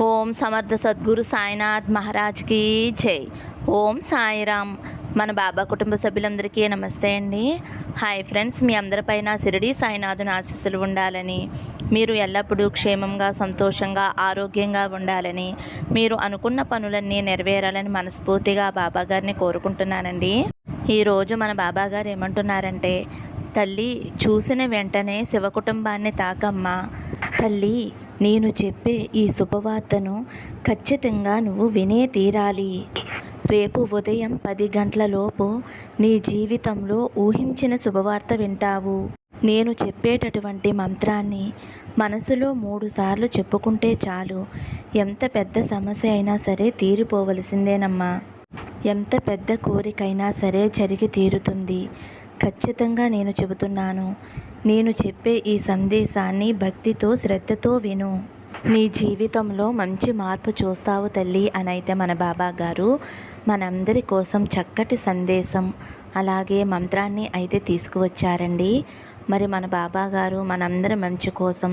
ఓం సమర్థ సద్గురు సాయినాథ్ మహారాజ్కి జై. ఓం సాయిరామ్. మన బాబా కుటుంబ సభ్యులందరికీ నమస్తే అండి. హాయ్ ఫ్రెండ్స్ మీ అందరిపైన సిరిడి సాయినాథుని ఆశీస్సులు ఉండాలని మీరు ఎల్లప్పుడూ క్షేమంగా సంతోషంగా ఆరోగ్యంగా ఉండాలని మీరు అనుకున్న పనులన్నీ నెరవేరాలని మనస్ఫూర్తిగా బాబాగారిని కోరుకుంటున్నానండి. ఈరోజు మన బాబాగారు ఏమంటున్నారంటే తల్లి చూసిన వెంటనే శివ కుటుంబాన్ని తాకమ్మా. తల్లి నేను చెప్పే ఈ శుభవార్తను ఖచ్చితంగా నువ్వు వినే తీరాలి. రేపు ఉదయం పది గంటల లోపు నీ జీవితంలో ఊహించిన శుభవార్త వింటావు. నేను చెప్పేటటువంటి మంత్రాన్ని మనసులో మూడుసార్లు చెప్పుకుంటే చాలు. ఎంత పెద్ద సమస్య అయినా సరే తీరిపోవలసిందేనమ్మా. ఎంత పెద్ద కోరికైనా సరే జరిగి తీరుతుంది. ఖచ్చితంగా నేను చెబుతున్నాను. నేను చెప్పే ఈ సందేశాన్ని భక్తితో శ్రద్ధతో విను. నీ జీవితంలో మంచి మార్పు చూస్తావు తల్లి అని అయితే మన బాబా గారు. మనందరి కోసం చక్కటి సందేశం. అలాగే మంత్రాన్ని అయితే తీసుకువచ్చారండి. మరి మన బాబా గారు మనందరి మంచి కోసం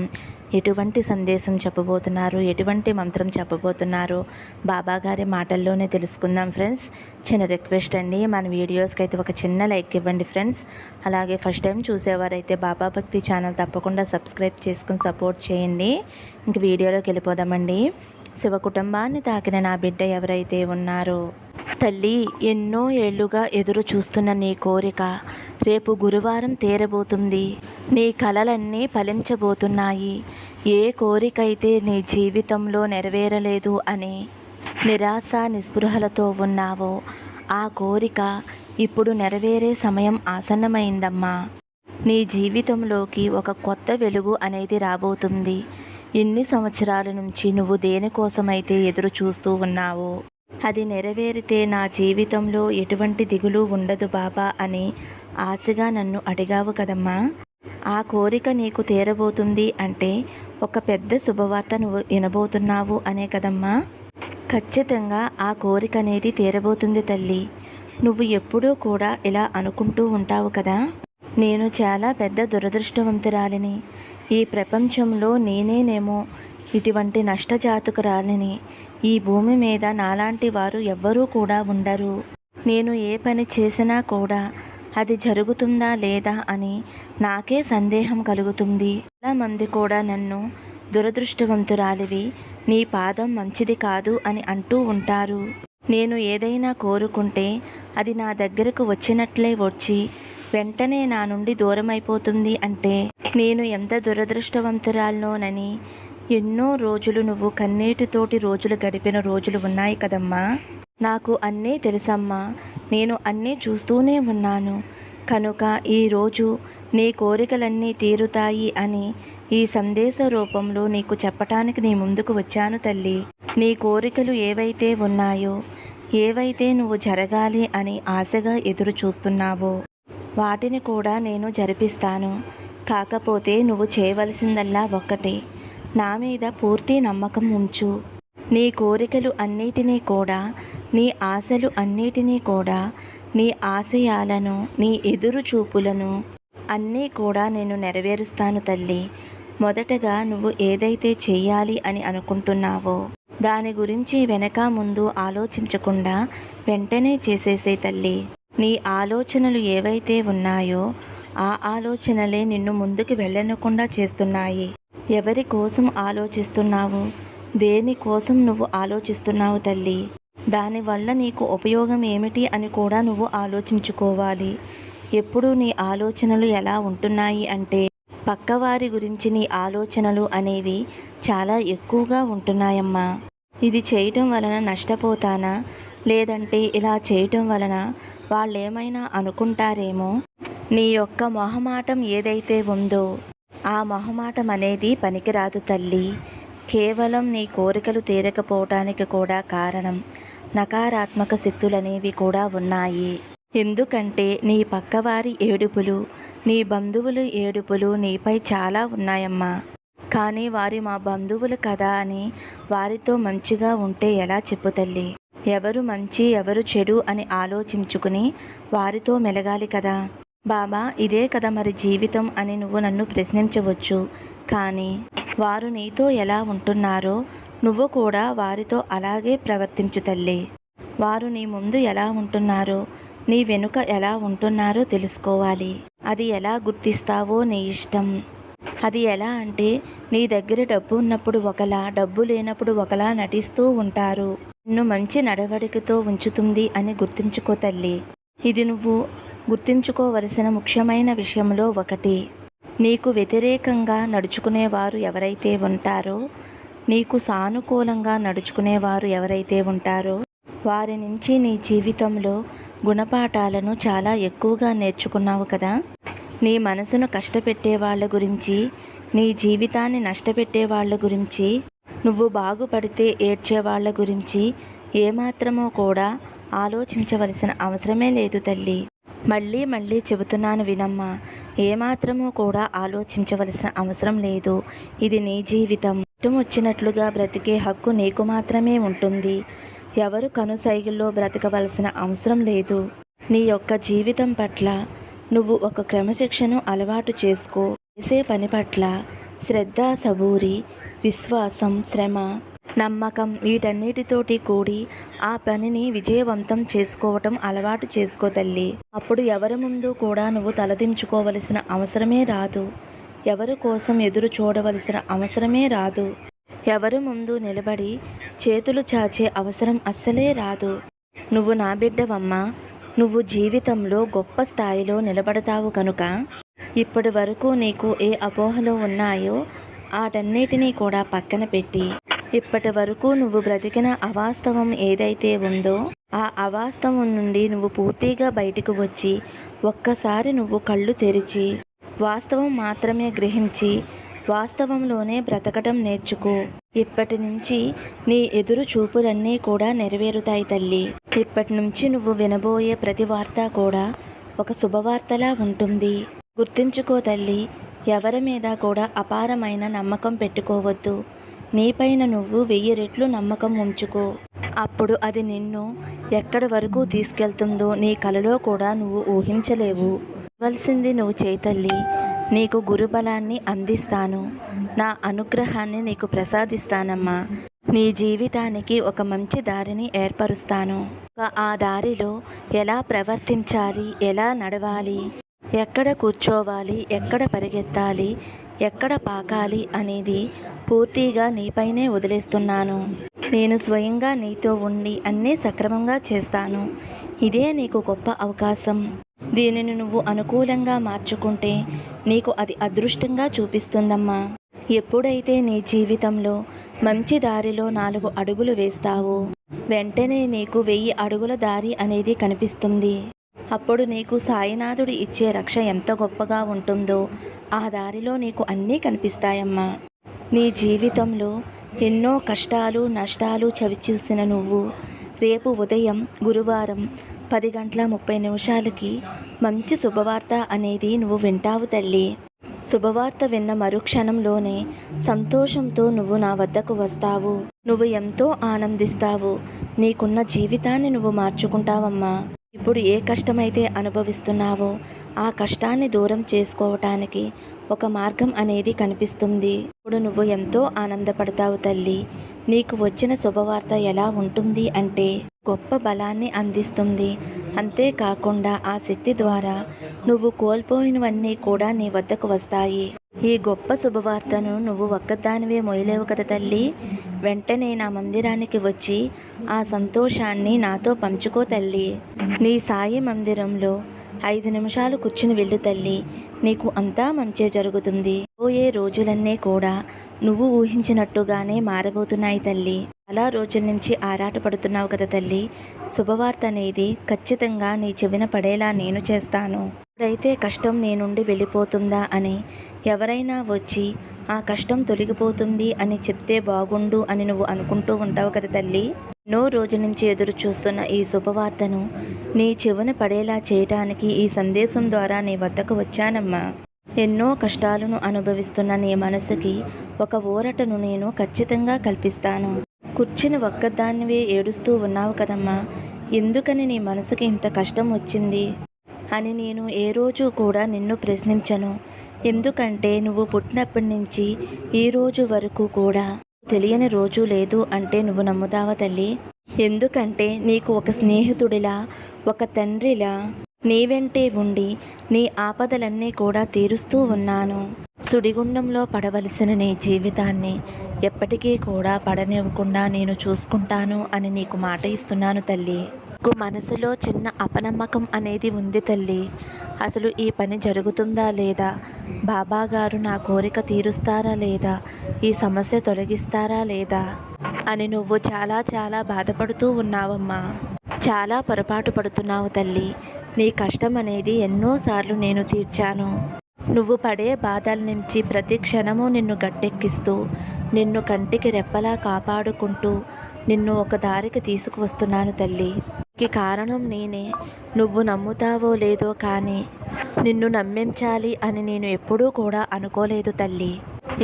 ఎటువంటి సందేశం చెప్పబోతున్నారు? ఎటువంటి మంత్రం చెప్పబోతున్నారు? బాబా గారి మాటల్లోనే తెలుసుకుందాం ఫ్రెండ్స్. చిన్న రిక్వెస్ట్ అండి మన వీడియోస్కి అయితే ఒక చిన్న లైక్ ఇవ్వండి ఫ్రెండ్స్. అలాగే ఫస్ట్ టైం చూసేవారైతే బాబా భక్తి ఛానల్ తప్పకుండా సబ్స్క్రైబ్ చేసుకుని సపోర్ట్ చేయండి. ఇంక వీడియోలోకి వెళ్ళిపోదామండి. శివ కుటుంబాన్ని తాకిన నా బిడ్డ ఎవరైతే ఉన్నారో తల్లి ఎన్నో ఏళ్ళుగా ఎదురు చూస్తున్న నీ కోరిక రేపు గురువారం తీరబోతుంది. నీ కలలన్నీ ఫలించబోతున్నాయి. ఏ కోరికైతే నీ జీవితంలో నెరవేరలేదు అని నిరాశ నిస్పృహలతో ఉన్నావో ఆ కోరిక ఇప్పుడు నెరవేరే సమయం ఆసన్నమైందమ్మా. నీ జీవితంలోకి ఒక కొత్త వెలుగు అనేది రాబోతుంది. ఎన్ని సంవత్సరాల నుంచి నువ్వు దేనికోసమైతే ఎదురు చూస్తూ ఉన్నావో అది నెరవేరితే నా జీవితంలో ఎటువంటి దిగులు ఉండదు బాబా అని ఆశగా నన్ను అడిగావు కదమ్మా. ఆ కోరిక నీకు తీరబోతుంది అంటే ఒక పెద్ద శుభవార్త నువ్వు వినబోతున్నావు అనే కదమ్మా. ఖచ్చితంగా ఆ కోరిక అనేది తీరబోతుంది తల్లి. నువ్వు ఎప్పుడూ కూడా ఇలా అనుకుంటూ ఉంటావు కదా. నేను చాలా పెద్ద దురదృష్టవంతురాలిని. ఈ ప్రపంచంలో నేనేనేమో ఇటువంటి నష్టజాతకురాలిని. ఈ భూమి మీద నాలాంటి వారు ఎవ్వరూ కూడా ఉండరు. నేను ఏ పని చేసినా కూడా అది జరుగుతుందా లేదా అని నాకే సందేహం కలుగుతుంది. చాలామంది కూడా నన్ను దురదృష్టవంతురాలివి నీ పాదం మంచిది కాదు అని అంటూ ఉంటారు. నేను ఏదైనా కోరుకుంటే అది నా దగ్గరకు వచ్చినట్లే వచ్చి వెంటనే నా నుండి దూరమైపోతుంది అంటే నేను ఎంత దురదృష్టవంతురాలనోనని ఎన్నో రోజులు నువ్వు కన్నీటితోటి రోజులు గడిపిన రోజులు ఉన్నాయి కదమ్మా. నాకు అన్నీ తెలుసమ్మా. నేను అన్నీ చూస్తూనే ఉన్నాను. కనుక ఈరోజు నీ కోరికలన్నీ తీరుతాయి అని ఈ సందేశ రూపంలో నీకు చెప్పటానికి నీ ముందుకు వచ్చాను తల్లి. నీ కోరికలు ఏవైతే ఉన్నాయో ఏవైతే నువ్వు జరగాలి అని ఆశగా ఎదురు చూస్తున్నావో వాటిని కూడా నేను జరిపిస్తాను. కాకపోతే నువ్వు చేయవలసిందల్లా ఒక్కటే. నా మీద పూర్తి నమ్మకం ఉంచు. నీ కోరికలు అన్నిటినీ కూడా నీ ఆశలు అన్నిటినీ కూడా నీ ఆశయాలను నీ ఎదురు చూపులను అన్నీ కూడా నేను నెరవేరుస్తాను తల్లి. మొదటగా నువ్వు ఏదైతే చేయాలి అని అనుకుంటున్నావో దాని గురించి వెనక ముందు ఆలోచించకుండా వెంటనే చేసేసే తల్లి. నీ ఆలోచనలు ఏవైతే ఉన్నాయో ఆ ఆలోచనలే నిన్ను ముందుకు వెళ్ళనకుండా చేస్తున్నాయి. ఎవరి కోసం ఆలోచిస్తున్నావు? దేని కోసం నువ్వు ఆలోచిస్తున్నావు తల్లి? దానివల్ల నీకు ఉపయోగం ఏమిటి అని కూడా నువ్వు ఆలోచించుకోవాలి. ఎప్పుడు నీ ఆలోచనలు ఎలా ఉంటున్నాయి అంటే పక్కవారి గురించి నీ ఆలోచనలు అనేవి చాలా ఎక్కువగా ఉంటున్నాయమ్మా. ఇది చేయటం వలన నష్టపోతానా? లేదంటే ఇలా చేయటం వలన వాళ్ళేమైనా అనుకుంటారేమో? నీ యొక్క మొహమాటం ఏదైతే ఉందో ఆ మొహమాటం అనేది పనికిరాదు తల్లి. కేవలం నీ కోరికలు తీరకపోవటానికి కూడా కారణం నకారాత్మక శక్తులనేవి కూడా ఉన్నాయి. ఎందుకంటే నీ పక్కవారి ఏడుపులు నీ బంధువులు ఏడుపులు నీపై చాలా ఉన్నాయమ్మా. కానీ వారి మా బంధువులు కదా అని వారితో మంచిగా ఉంటే ఎలా చెప్పు తల్లి? ఎవరు మంచి ఎవరు చెడు అని ఆలోచించుకుని వారితో మెలగాలి కదా. బాబా ఇదే కదా మరి జీవితం అని నువ్వు నన్ను ప్రశ్నించవచ్చు. కానీ వారు నీతో ఎలా ఉంటున్నారో నువ్వు కూడా వారితో అలాగే ప్రవర్తించు తల్లి. వారు నీ ముందు ఎలా ఉంటున్నారో నీ వెనుక ఎలా ఉంటున్నారో తెలుసుకోవాలి. అది ఎలా గుర్తిస్తావో నీ ఇష్టం. అది ఎలా అంటే నీ దగ్గర డబ్బు ఉన్నప్పుడు ఒకలా డబ్బు లేనప్పుడు ఒకలా నటిస్తూ ఉంటారు. నిన్ను మంచి నడవడికతో ఉంచుతుంది అని గుర్తుంచుకో తల్లి. ఇది నువ్వు గుర్తుంచుకోవలసిన ముఖ్యమైన విషయంలో ఒకటి. నీకు వ్యతిరేకంగా నడుచుకునేవారు ఎవరైతే ఉంటారో నీకు సానుకూలంగా నడుచుకునేవారు ఎవరైతే ఉంటారో వారి నుంచి నీ జీవితంలో గుణపాఠాలను చాలా ఎక్కువగా నేర్చుకున్నావు కదా? నీ మనసును కష్టపెట్టే వాళ్ళ గురించి నీ జీవితాన్ని నష్టపెట్టే వాళ్ళ గురించి నువ్వు బాగుపడితే ఏడ్చే వాళ్ళ గురించి ఏమాత్రమో కూడా ఆలోచించవలసిన అవసరమే లేదు తల్లి. మళ్ళీ మళ్ళీ చెబుతున్నాను వినమ్మా ఏమాత్రమో కూడా ఆలోచించవలసిన అవసరం లేదు. ఇది నీ జీవితం. ఇష్టం వచ్చినట్లుగా బ్రతికే హక్కు నీకు మాత్రమే ఉంటుంది. ఎవరు కనుసైగుల్లో బ్రతకవలసిన అవసరం లేదు. నీ యొక్క జీవితం పట్ల నువ్వు ఒక క్రమశిక్షను అలవాటు చేసుకో. చేసే పని పట్ల శ్రద్ధ సబూరి విశ్వాసం శ్రమ నమ్మకం వీటన్నిటితోటి కూడి ఆ పనిని విజయవంతం చేసుకోవటం అలవాటు చేసుకో తల్లి. అప్పుడు ఎవరి ముందు కూడా నువ్వు తలదించుకోవలసిన అవసరమే రాదు. ఎవరి కోసం ఎదురు చూడవలసిన అవసరమే రాదు. ఎవరి ముందు నిలబడి చేతులు చాచే అవసరం అస్సలే రాదు. నువ్వు నా బిడ్డవమ్మా నువ్వు జీవితంలో గొప్ప స్థాయిలో నిలబడతావు కనుక ఇప్పటి వరకు నీకు ఏ అపోహలు ఉన్నాయో వాటన్నిటినీ కూడా పక్కన పెట్టి ఇప్పటి వరకు నువ్వు బ్రతికిన అవాస్తవం ఏదైతే ఉందో ఆ అవాస్తవం నుండి నువ్వు పూర్తిగా బయటకు వచ్చి ఒక్కసారి నువ్వు కళ్ళు తెరిచి వాస్తవం మాత్రమే గ్రహించి వాస్తవంలోనే బ్రతకటం నేర్చుకో. ఇప్పటి నుంచి నీ ఎదురు చూపులన్నీ కూడా నెరవేరుతాయి తల్లి. ఇప్పటి నుంచి నువ్వు వినబోయే ప్రతి వార్త కూడా ఒక శుభవార్తలా ఉంటుంది. గుర్తుంచుకో తల్లి ఎవరి మీద కూడా అపారమైన నమ్మకం పెట్టుకోవద్దు. నీపైన నువ్వు వెయ్యి రెట్లు నమ్మకం ఉంచుకో. అప్పుడు అది నిన్ను ఎక్కడి వరకు తీసుకెళ్తుందో నీ కలలో కూడా నువ్వు ఊహించలేవు. ఇవ్వాల్సింది నువ్వు చేతల్లి నీకు గురుబలాన్ని అందిస్తాను. నా అనుగ్రహాన్ని నీకు ప్రసాదిస్తానమ్మా. నీ జీవితానికి ఒక మంచి దారిని ఏర్పరుస్తాను. ఆ దారిలో ఎలా ప్రవర్తించాలి? ఎలా నడవాలి? ఎక్కడ కూర్చోవాలి ఎక్కడ పరిగెత్తాలి ఎక్కడ పాకాలి అనేది పూర్తిగా నీపైనే వదిలేస్తున్నాను. నేను స్వయంగా నీతో ఉండి అన్నీ సక్రమంగా చేస్తాను. ఇదే నీకు గొప్ప అవకాశం. దీనిని నువ్వు అనుకూలంగా మార్చుకుంటే నీకు అది అదృష్టంగా చూపిస్తుందమ్మా. ఎప్పుడైతే నీ జీవితంలో మంచి దారిలో నాలుగు అడుగులు వేస్తావో వెంటనే నీకు వెయ్యి అడుగుల దారి అనేది కనిపిస్తుంది. అప్పుడు నీకు సాయినాథుడు ఇచ్చే రక్ష ఎంత గొప్పగా ఉంటుందో ఆ దారిలో నీకు అన్నీ కనిపిస్తాయమ్మా. నీ జీవితంలో ఎన్నో కష్టాలు నష్టాలు చవిచూసిన నువ్వు రేపు ఉదయం గురువారం పది గంటల ముప్పై నిమిషాలకి మంచి శుభవార్త అనేది నువ్వు వింటావు తల్లి. శుభవార్త విన్న మరుక్షణంలోనే సంతోషంతో నువ్వు నా వద్దకు వస్తావు. నువ్వు ఎంతో ఆనందిస్తావు. నీకున్న జీవితాన్ని నువ్వు మార్చుకుంటావమ్మా. ఇప్పుడు ఏ కష్టమైతే అనుభవిస్తున్నావో ఆ కష్టాన్ని దూరం చేసుకోవటానికి ఒక మార్గం అనేది కనిపిస్తుంది. ఇప్పుడు నువ్వు ఎంతో ఆనందపడతావు తల్లి. నీకు వచ్చిన శుభవార్త ఎలా ఉంటుంది అంటే గొప్ప బలాన్ని అందిస్తుంది. అంతేకాకుండా ఆ శక్తి ద్వారా నువ్వు కోల్పోయినవన్నీ కూడా నీ వద్దకు వస్తాయి. ఈ గొప్ప శుభవార్తను నువ్వు ఒక్కదానివే మొయలేవు కదా తల్లి. వెంటనే నా మందిరానికి వచ్చి ఆ సంతోషాన్ని నాతో పంచుకో తల్లి. నీ సాయి మందిరంలో ఐదు నిమిషాలు కూర్చుని వెళ్ళు తల్లి. నీకు అంతా మంచే జరుగుతుంది. పోయే రోజులన్నీ కూడా నువ్వు ఊహించినట్టుగానే మారబోతున్నాయి తల్లి. చాలా రోజుల నుంచి ఆరాటపడుతున్నావు కదా తల్లి. శుభవార్త అనేది ఖచ్చితంగా నీ చెవిన పడేలా నేను చేస్తాను. ఇప్పుడైతే కష్టం నేనుండి వెళ్ళిపోతుందా అని ఎవరైనా వచ్చి ఆ కష్టం తొలగిపోతుంది అని చెప్తే బాగుండు అని నువ్వు అనుకుంటూ ఉంటావు కదా తల్లి? ఎన్నో రోజుల నుంచి ఎదురు చూస్తున్న ఈ శుభవార్తను నీ చెవున పడేలా చేయటానికి ఈ సందేశం ద్వారా నీ వద్దకు వచ్చానమ్మా. ఎన్నో కష్టాలను అనుభవిస్తున్న నీ మనసుకి ఒక ఊరటను నేను ఖచ్చితంగా కల్పిస్తాను. కూర్చుని ఒక్కదానివే ఏడుస్తూ ఉన్నావు కదమ్మా. ఎందుకని నీ మనసుకి ఇంత కష్టం వచ్చింది? అని నేను ఏ రోజు కూడా నిన్ను ప్రశ్నించను. ఎందుకంటే నువ్వు పుట్టినప్పటి నుంచి ఈ రోజు వరకు కూడా తెలియని రోజు లేదు అంటే నువ్వు నమ్ముతావా తల్లి? ఎందుకంటే నీకు ఒక స్నేహితుడిలా ఒక తండ్రిలా నీ వెంటే ఉండి నీ ఆపదలన్నీ కూడా తీరుస్తూ ఉన్నాను. సుడిగుండంలో పడవలసిన నీ జీవితాన్ని ఎప్పటికీ కూడా పడనివ్వకుండా నేను చూసుకుంటాను అని నీకు మాట ఇస్తున్నాను తల్లి. నాకు మనసులో చిన్న అపనమ్మకం అనేది ఉంది తల్లి. అసలు ఈ పని జరుగుతుందా లేదా? బాబా గారు నా కోరిక తీరుస్తారా లేదా? ఈ సమస్య తొలగిస్తారా లేదా? అని నువ్వు చాలా చాలా బాధపడుతూ ఉన్నావమ్మా. చాలా పొరపాటు పడుతున్నావు తల్లి. నీ కష్టం అనేది ఎన్నోసార్లు నేను తీర్చాను. నువ్వు పడే బాధల నుంచి ప్రతి క్షణము నిన్ను గట్టెక్కిస్తూ నిన్ను కంటికి రెప్పలా కాపాడుకుంటూ నిన్ను ఒక దారికి తీసుకువస్తున్నాను తల్లి. కి కారణం నేనే. నువ్వు నమ్ముతావో లేదో కానీ నిన్ను నమ్మించాలి అని నేను ఎప్పుడూ కూడా అనుకోలేదు తల్లి.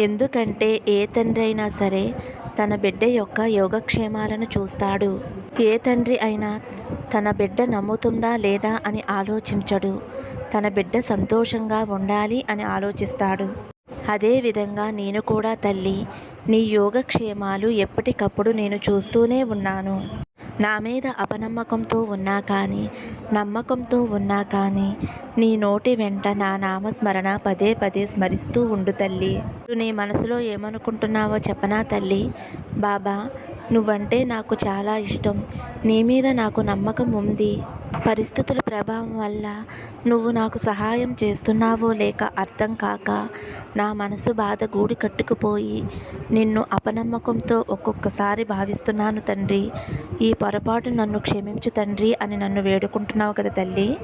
ఎందుకంటే ఏ తండ్రి అయినా సరే తన బిడ్డ యొక్క యోగక్షేమాలను చూస్తాడు. ఏ తండ్రి అయినా తన బిడ్డ నమ్ముతుందా లేదా అని ఆలోచించడు. తన బిడ్డ సంతోషంగా ఉండాలి అని ఆలోచిస్తాడు. అదేవిధంగా నేను కూడా తల్లి నీ యోగక్షేమాలు ఎప్పటికప్పుడు నేను చూస్తూనే ఉన్నాను. నా మీద అపనమ్మకంతో ఉన్నా కానీ నమ్మకంతో ఉన్నా కానీ నీ నోటి వెంట నా నామస్మరణ పదే పదే స్మరిస్తూ ఉండు తల్లి. నీ మనసులో ఏమనుకుంటున్నావో చెప్పనా తల్లి? బాబా నువ్వంటే నాకు చాలా ఇష్టం. నీ మీద నాకు నమ్మకం ఉంది. పరిస్థితుల ప్రభావం వల్ల నువ్వు నాకు సహాయం చేస్తున్నావో లేక అర్థం కాక నా మనసు బాధ గూడి కట్టుకుపోయి నిన్ను అపనమ్మకంతో ఒక్కొక్కసారి భావిస్తున్నాను తండ్రి. ఈ పొరపాటు నన్ను క్షమించు తండ్రి అని నన్ను వేడుకుంటున్నావు కదా తల్లి.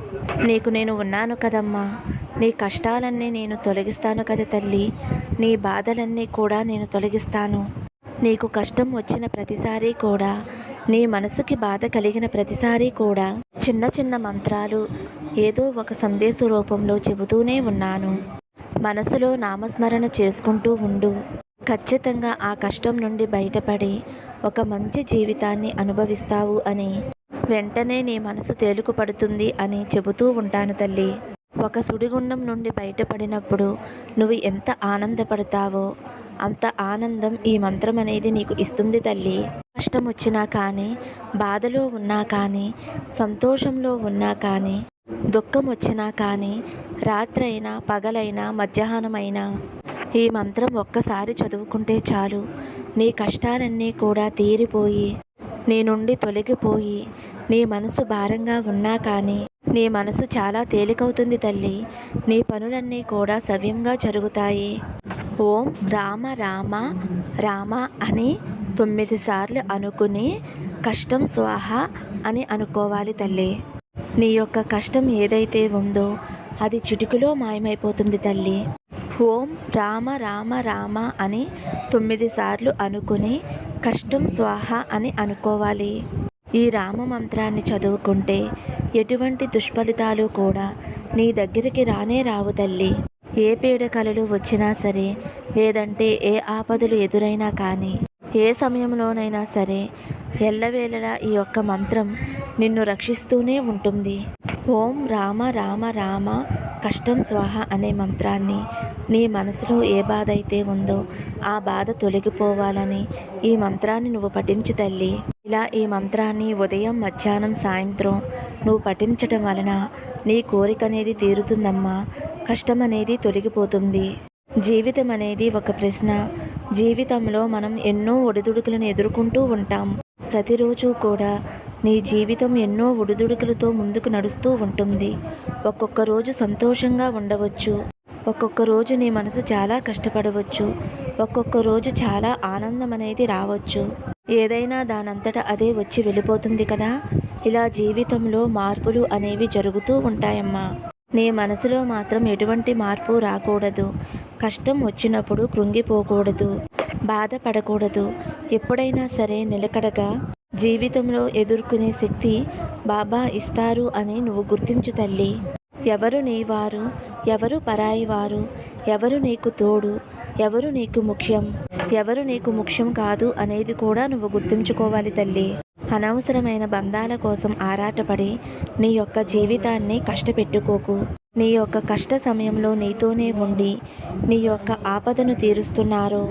నీకు నేను ఉన్నాను కదమ్మా. నీ కష్టాలన్నీ నేను తొలగిస్తాను కదా తల్లి. నీ బాధలన్నీ కూడా నేను తొలగిస్తాను. నీకు కష్టం వచ్చిన ప్రతిసారి కూడా నీ మనసుకి బాధ కలిగిన ప్రతిసారి కూడా చిన్న చిన్న మంత్రాలు ఏదో ఒక సందేశ రూపంలో చెబుతూనే ఉన్నాను. మనసులో నామస్మరణ చేసుకుంటూ ఉండు. ఖచ్చితంగా ఆ కష్టం నుండి బయటపడి ఒక మంచి జీవితాన్ని అనుభవిస్తావు అని వెంటనే నీ మనసు తేలుకుపడుతుంది అని చెబుతూ ఉంటాను తల్లి. ఒక సుడిగుండం నుండి బయటపడినప్పుడు నువ్వు ఎంత ఆనందపడతావో అంత ఆనందం ఈ మంత్రం అనేది నీకు ఇస్తుంది తల్లి. కష్టం వచ్చినా కానీ బాధలో ఉన్నా కానీ సంతోషంలో ఉన్నా కానీ దుఃఖం వచ్చినా కానీ రాత్రైనా పగలైనా మధ్యాహ్నమైనా ఈ మంత్రం ఒక్కసారి చదువుకుంటే చాలు. నీ కష్టాలన్నీ కూడా తీరిపోయి నీ నుండి తొలగిపోయి నీ మనసు భారంగా ఉన్నా కానీ నీ మనసు చాలా తేలికవుతుంది తల్లి. నీ పనులన్నీ కూడా సవ్యంగా జరుగుతాయి. ఓం రామ రామ రామ అని తొమ్మిది సార్లు అనుకుని కష్టం స్వాహ అని అనుకోవాలి తల్లి. నీ యొక్క కష్టం ఏదైతే ఉందో అది చిటికలో మాయమైపోతుంది తల్లి. ఓం రామ రామ రామ అని తొమ్మిది సార్లు అనుకుని కష్టం స్వాహ అని అనుకోవాలి. ఈ రామ మంత్రాన్ని చదువుకుంటే ఎటువంటి దుష్ఫలితాలు కూడా నీ దగ్గరికి రానే రావు తల్లి. ఏ పీడకలలు వచ్చినా సరే లేదంటే ఏ ఆపదలు ఎదురైనా కానీ ఏ సమయంలోనైనా సరే ఎల్లవేళలా ఈ యొక్క మంత్రం నిన్ను రక్షిస్తూనే ఉంటుంది. ఓం రామ రామ రామ కష్టం స్వాహ అనే మంత్రాన్ని నీ మనసులో ఏ బాధ అయితే ఉందో ఆ బాధ తొలగిపోవాలని ఈ మంత్రాన్ని నువ్వు పఠించు తల్లి. ఇలా ఈ మంత్రాన్ని ఉదయం మధ్యాహ్నం సాయంత్రం నువ్వు పఠించటం వలన నీ కోరిక అనేది తీరుతుందమ్మా. కష్టం అనేది తొలగిపోతుంది. జీవితం అనేది ఒక ప్రశ్న. జీవితంలో మనం ఎన్నో ఒడిదుడుకులను ఎదుర్కొంటూ ఉంటాం. ప్రతిరోజు కూడా నీ జీవితం ఎన్నో ఒడిదుడుకులతో ముందుకు నడుస్తూ ఉంటుంది. ఒక్కొక్క రోజు సంతోషంగా ఉండవచ్చు. ఒక్కొక్క రోజు నీ మనసు చాలా కష్టపడవచ్చు. ఒక్కొక్క రోజు చాలా ఆనందం అనేది రావచ్చు. ఏదైనా దానంతట అదే వచ్చి వెళ్ళిపోతుంది కదా. ఇలా జీవితంలో మార్పులు అనేవి జరుగుతూ ఉంటాయమ్మా. నీ మనసులో మాత్రం ఎటువంటి మార్పు రాకూడదు. కష్టం వచ్చినప్పుడు కృంగిపోకూడదు. బాధపడకూడదు. ఎప్పుడైనా సరే నిలకడగా జీవితంలో ఎదుర్కొనే శక్తి బాబా ఇస్తారు అని నువ్వు గుర్తించు తల్లి. ఎవరు నీవారు? ఎవరు పరాయి వారు ఎవరు నీకు తోడు? ఎవరు నీకు ముఖ్యం? ఎవరు నీకు ముఖ్యం కాదు అనేది కూడా నువ్వు గుర్తుంచుకోవాలి తల్లి. అనవసరమైన బంధాల కోసం ఆరాటపడి నీ యొక్క జీవితాన్ని కష్టపెట్టుకోకు. నీ యొక్క కష్ట సమయంలో నీతోనే ఉండి నీ యొక్క ఆపదను తీరుస్తున్నారో.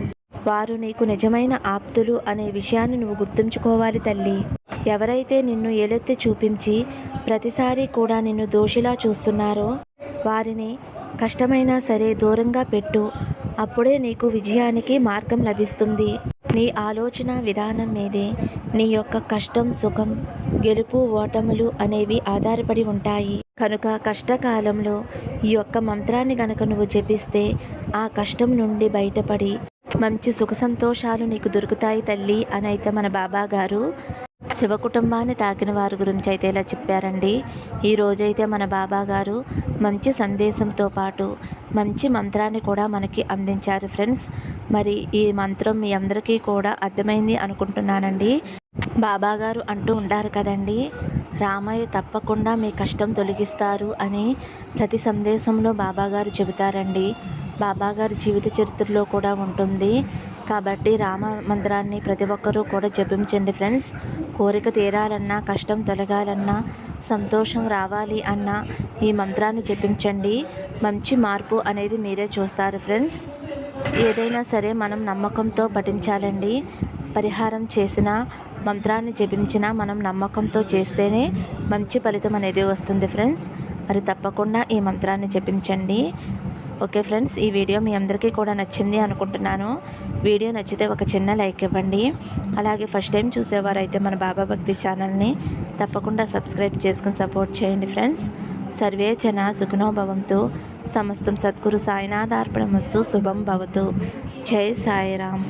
వారు నీకు నిజమైన ఆప్తులు అనే విషయాన్ని నువ్వు గుర్తుంచుకోవాలి తల్లి. ఎవరైతే నిన్ను ఏలెత్తి చూపించి ప్రతిసారి కూడా నిన్ను దోషిలా చూస్తున్నారో వారిని కష్టమైనా సరే దూరంగా పెట్టు. అప్పుడే నీకు విజయానికి మార్గం లభిస్తుంది. నీ ఆలోచన విధానం మీదే. నీ యొక్క కష్టం సుఖం గెలుపు ఓటములు అనేవి ఆధారపడి ఉంటాయి. కనుక కష్టకాలంలో ఈ యొక్క మంత్రాన్ని గనక నువ్వు జపిస్తే ఆ కష్టం నుండి బయటపడి మంచి సుఖ సంతోషాలు నీకు దొరుకుతాయి తల్లి అని అయితే మన బాబా గారు శివ కుటుంబాన్ని తాకిన వారి గురించి అయితే ఇలా చెప్పారండి. ఈరోజైతే మన బాబా గారు మంచి సందేశంతో పాటు మంచి మంత్రాన్ని కూడా మనకి అందించారు ఫ్రెండ్స్. మరి ఈ మంత్రం మీ అందరికీ కూడా అర్థమైంది అనుకుంటున్నానండి. బాబా గారు అంటూ ఉంటారు కదండి రామయ్య తప్పకుండా మీ కష్టం తొలగిస్తారు అని ప్రతి సందేశంలో బాబాగారు చెబుతారండి. బాబాగారు జీవిత చరిత్రలో కూడా ఉంటుంది. కాబట్టి రామ మంత్రాన్ని ప్రతి ఒక్కరూ కూడా జపించండి ఫ్రెండ్స్. కోరిక తీరాలన్నా కష్టం తొలగాలన్నా సంతోషం రావాలి అన్నా ఈ మంత్రాన్ని జపించండి. మంచి మార్పు అనేది మీరే చూస్తారు ఫ్రెండ్స్. ఏదైనా సరే మనం నమ్మకంతో పఠించాలండి. పరిహారం చేసిన మంత్రాన్ని జపించినా మనం నమ్మకంతో చేస్తేనే మంచి ఫలితం అనేది వస్తుంది ఫ్రెండ్స్. మరి తప్పకుండా ఈ మంత్రాన్ని జపించండి. ఓకే ఫ్రెండ్స్ ఈ వీడియో మీ అందరికీ కూడా నచ్చింది అనుకుంటున్నాను. వీడియో నచ్చితే ఒక చిన్న లైక్ ఇవ్వండి. అలాగే ఫస్ట్ టైం చూసేవారైతే మన బాబా భక్తి ఛానల్ని తప్పకుండా సబ్స్క్రైబ్ చేసుకుని సపోర్ట్ చేయండి ఫ్రెండ్స్. సర్వే జన సుఖనోభవంతో సమస్తం సద్గురు సాయినాథార్పణమస్తు. శుభం భవతు. జై సాయిరామ్.